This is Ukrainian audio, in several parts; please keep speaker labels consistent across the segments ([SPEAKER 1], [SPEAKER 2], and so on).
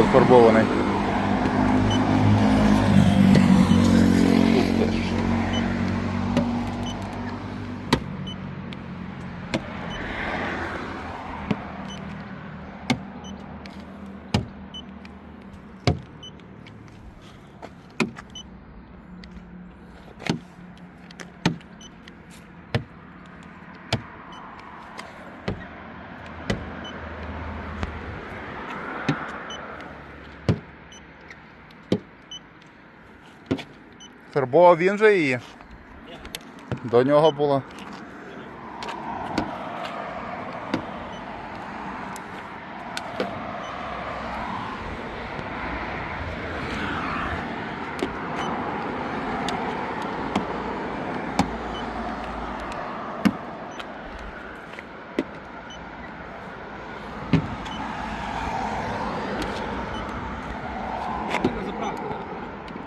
[SPEAKER 1] подфарбований. Фарбував він же її? До нього було.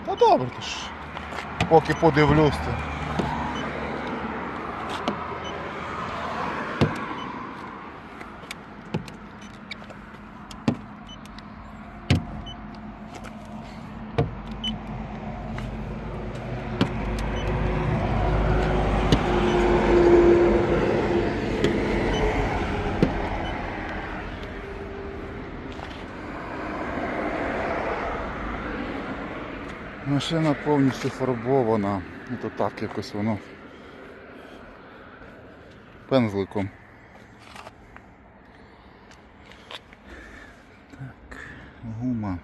[SPEAKER 1] Та добре то ж. Поки подивлюсь. То. Машина повністю фарбована. Ну, То так якось воно пензликом. Так, гума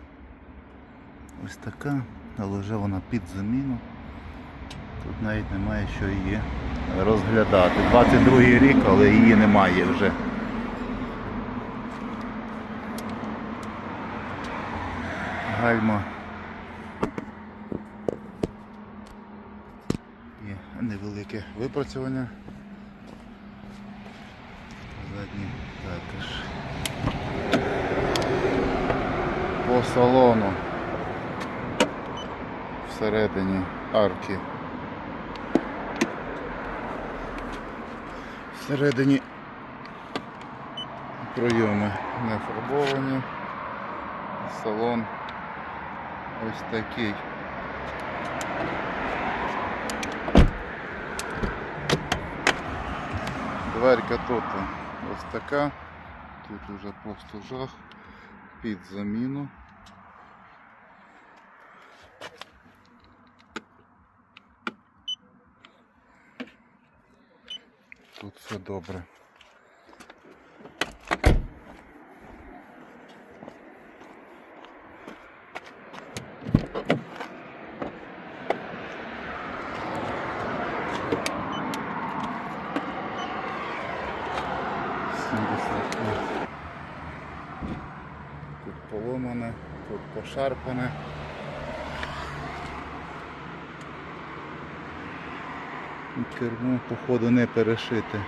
[SPEAKER 1] ось така, але вже вона під заміну. Тут навіть немає що її розглядати. 22 рік, але її немає вже. Гальма Є невелике випрацювання. Задні також. По салону всередині арки. Всередині пройоми не фарбовані. Салон ось такий. Дверка тут ось така. Тут уже просто жах під заміну. Тут все добре. Тут поломане, тут пошарпане. Кермо, походу, не перешите.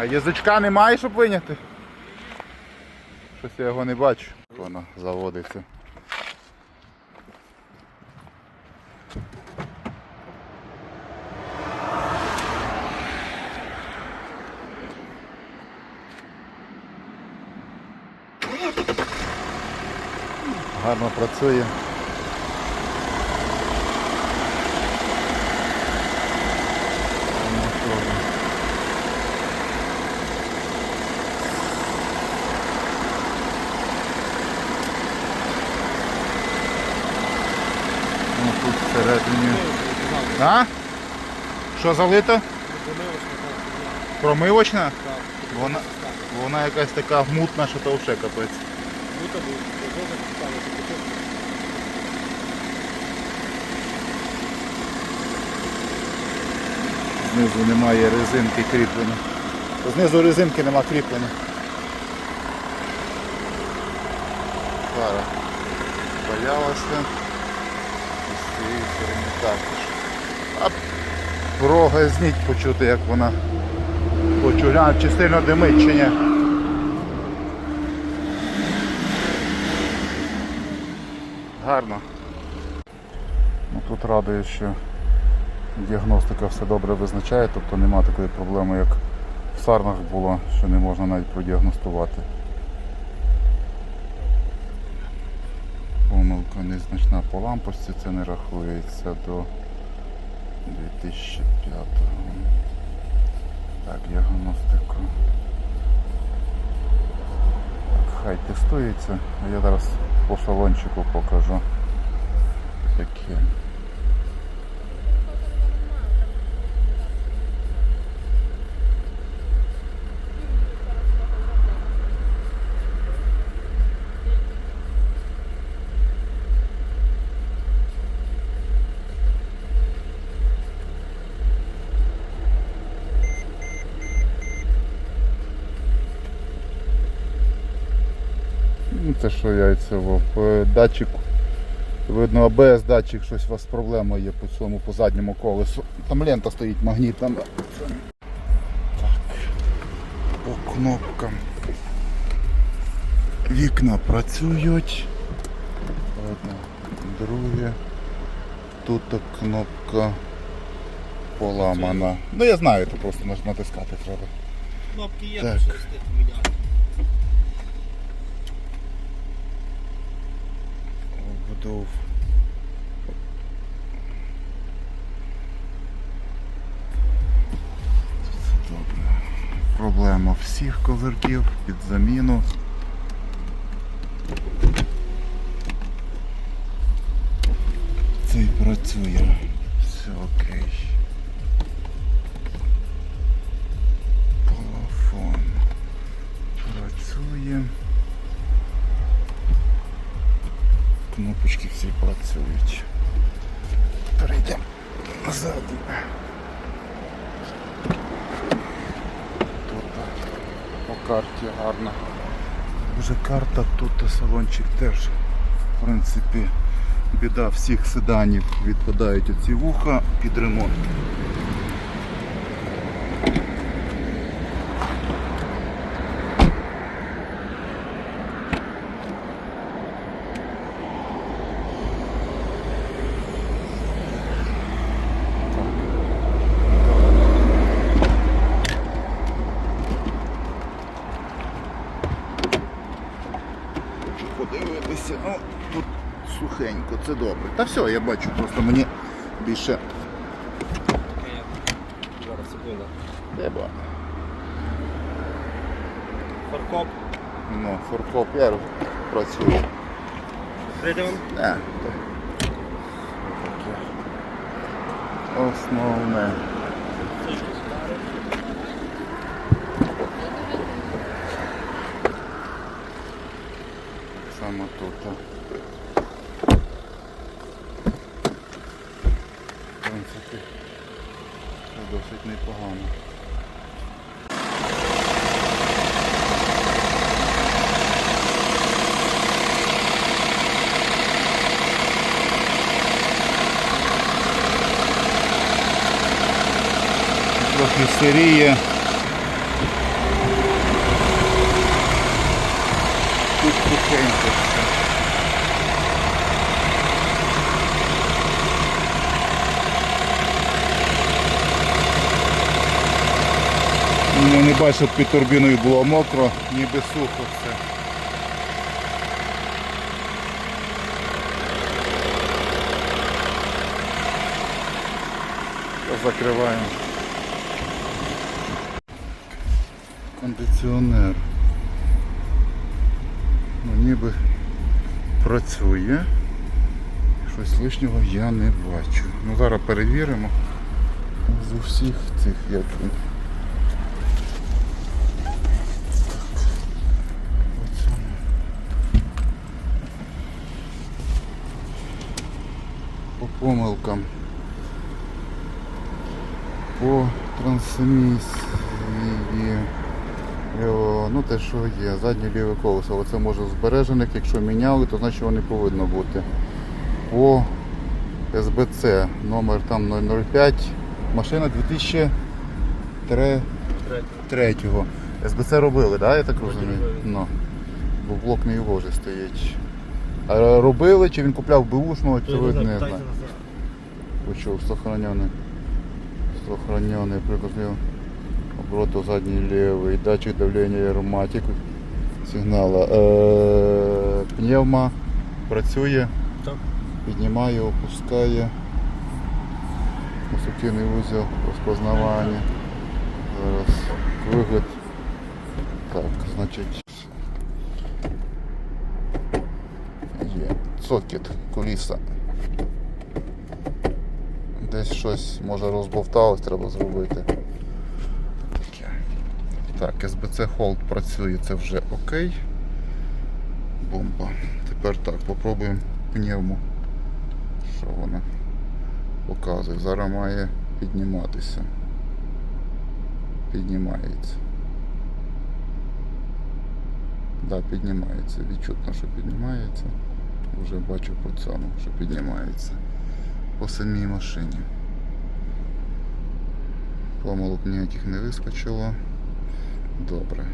[SPEAKER 1] А язичка немає, щоб виняти? Щось я його не бачу. Воно заводиться. Гарно працює. Мотор. Ну тут всередині. А? Що залито? Промивочна? Вона, вона якась така мутна, що то вже капець. Знизу немає резинки кріплення. Знизу резинки нема кріплення. Пара боялася цієї також. А прогазніть почути, як вона почуляє, чи сильно димить чи ні. Гарно. Ну, Тут радує, що діагностика все добре визначає, тобто немає такої проблеми, як в сарнах було, що не можна навіть продіагностувати. Помилка незначна по лампочці, це не рахується до 2005 -го. Так, діагностику. Так, хай тестується, я зараз по салончику покажу. Таке. Ну, це що яйця Вов? Е, Датчик. Видно, АБС датчик, щось у вас проблема є по цьому, по задньому колесу. Там лента стоїть магнітна. Так. По кнопкам. Вікна працюють. Одне, друге. Тут кнопка поламана. Ну я знаю, це просто натискати треба.
[SPEAKER 2] Кнопки є,
[SPEAKER 1] Так.
[SPEAKER 2] що стити міняти.
[SPEAKER 1] Вдув. Добре. Проблема всіх козирків під заміну. Цей працює. Все окей. Працюють. Перейдемо назад. Тут по карті гарно. Вже карта, тут салончик теж. В принципі, біда всіх седанів відпадають оці вуха під ремонт. подивитися. Ну, тут сухенько, це добре. Та все, я бачу, просто мені більше
[SPEAKER 2] Зараз, секунда.
[SPEAKER 1] треба.
[SPEAKER 2] Фаркоп.
[SPEAKER 1] Ну, форкоп я працюю.
[SPEAKER 2] Прийде вам?
[SPEAKER 1] Не, то. Основне. Так само тут. В принципі, це досить непогано. Трохи сиріє. Тут сухенько все. Ну, не бачив, під турбіною було мокро, ніби сухо все. Закриваємо. Кондиціонер. Ну, ніби працює. Щось лишнього я не бачу. Ну зараз перевіримо з усіх цих як. По помилкам. По трансмісії. Ліво, ну те, що є, заднє ліве колесо, оце може збережених, якщо міняли, то значить його не повинно бути. По СБЦ номер там 005, машина 2003
[SPEAKER 2] Третє.
[SPEAKER 1] СБЦ робили, да, я так розумію? Ну. Бо блок не його вже стоїть А робили, чи він купляв бушного, чи
[SPEAKER 2] Я
[SPEAKER 1] ви
[SPEAKER 2] не знаю,
[SPEAKER 1] не
[SPEAKER 2] питайте
[SPEAKER 1] знаєте?
[SPEAKER 2] нас.
[SPEAKER 1] Почув, сохраненный. Сохраненный, прикрутил. Оборот задний левый. Датчик давления ароматик сигнала. Е, Пневма працює,
[SPEAKER 2] Так.
[SPEAKER 1] піднімає, опускає. Конструктивний вузол, розпознавання. Зараз вигляд. Так, значить. Є. Цокіт, куліса. Десь щось може розбовталось, треба зробити. Так, СБЦ Hold працює, це вже окей. Бомба. Тепер так, попробуємо пневму. Що вона показує? Зараз має підніматися. Піднімається. Так, да, піднімається. Відчутно, що піднімається. Вже бачу по цьому, що піднімається по самій машині. Помилок ніяких не вискочило. Добре.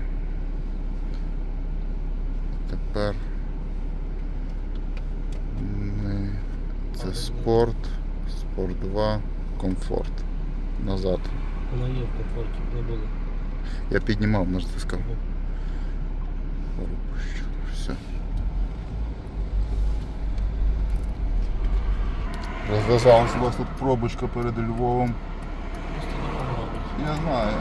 [SPEAKER 1] Тепер це спорт, спорт 2, комфорт. Назад.
[SPEAKER 2] Вона є в комфорті, не було.
[SPEAKER 1] Я піднімав, натискав. Все. Розв'язалась у вас тут пробочка перед Львовом. Я знаю.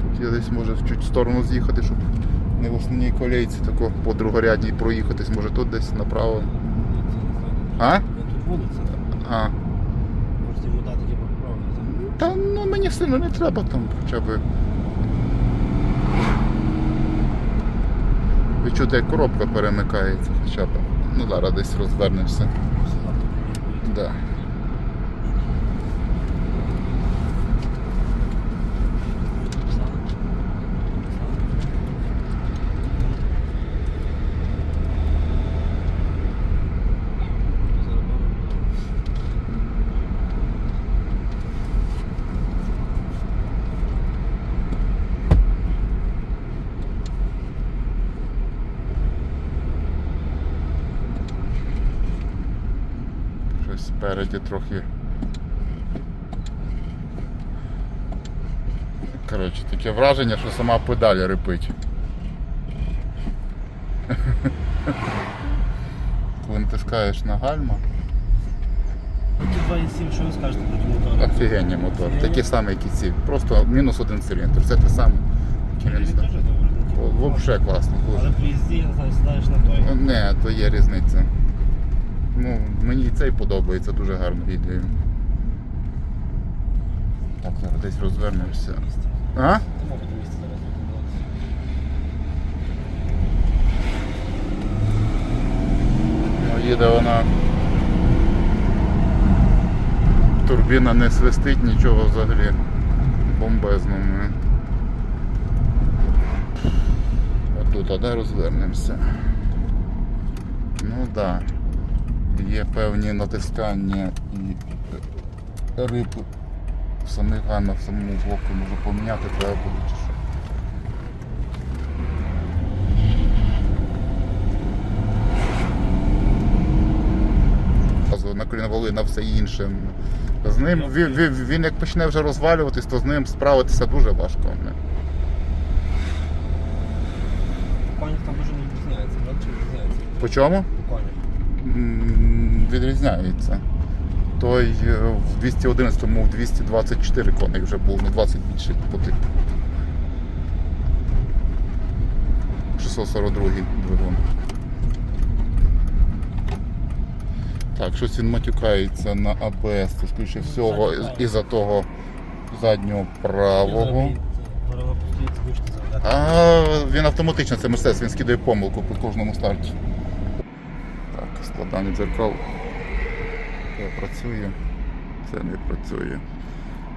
[SPEAKER 1] Тут я десь може чуть в сторону з'їхати, щоб не в основній колейці, тако по другорядній проїхатись, може тут десь направо. А?
[SPEAKER 2] Тут вулиця.
[SPEAKER 1] А.
[SPEAKER 2] Можете йому дати типу правильно.
[SPEAKER 1] Та ну мені сильно не треба там хоча б. Відчути, як коробка перемикається хоча б. Ну зараз десь розвернемося. Да. Щось спереді трохи. Коротше, таке враження, що сама педаль рипить. Коли натискаєш на гальма,
[SPEAKER 2] Ті 2,7, що ви скажете проти мотора?
[SPEAKER 1] офігенні мотор. Такі самі, як і ці. Просто мінус один циліндр. Це те саме.
[SPEAKER 2] Ну, типу,
[SPEAKER 1] Взагалі класно.
[SPEAKER 2] Але при їзді, я не знаю, сідаєш на той.
[SPEAKER 1] Не, то є різниця. Ну, мені цей подобається, дуже гарно їде. Так, зараз десь розвернемося. А? Ну, їде вона. Турбіна не свистить нічого взагалі. Бомбезному. Отут, а де розвернемося. Ну так. Да. Є певні натискання і риб в самих ганах, в самому блоку може поміняти треба буде чи що. Зразу на все інше. З ним він, він, він як почне вже розвалюватись, то з ним справитися дуже важко. Не?
[SPEAKER 2] Конік там дуже не відрізняється, правда? Чи відрізняється?
[SPEAKER 1] По чому?
[SPEAKER 2] Конік.
[SPEAKER 1] М, Відрізняється. Той е, в 211-му в 224 коней вже був, не 20 більше по тих. 642 двигун. Так, щось він матюкається на АБС, це скоріше всього із- із-за того заднього правого.
[SPEAKER 2] Заглядати.
[SPEAKER 1] А він автоматично, це Мерседес, він скидає помилку при кожному старті. Так, складання дзеркал. це Працює. це не працює.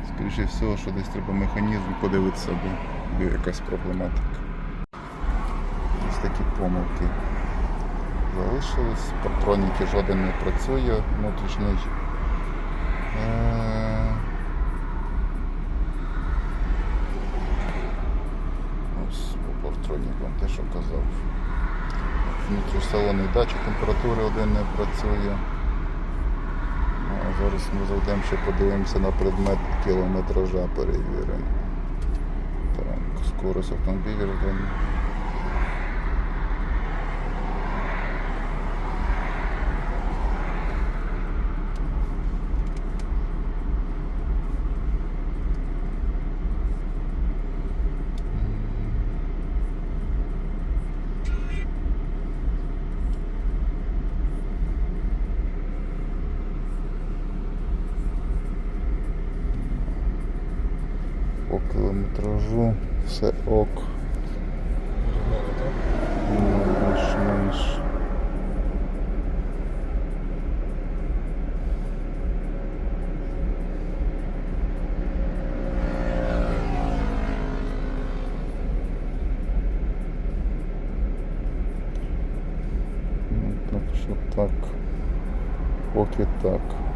[SPEAKER 1] Скоріше всього, що десь треба механізм подивитися, бо є якась проблематика. Ось такі помилки залишились. патроніки жоден не працює внутрішній. Е, Ось по партронікам те, що казав. Внутрішсалонний датчик температури один не працює. А зараз ми зайдемо ще подивимося на предмет кілометража перевіримо. Так, скорость автомобіля По кілометражу все ок. Ну, більш-менш. Ну, так що так. Поки так.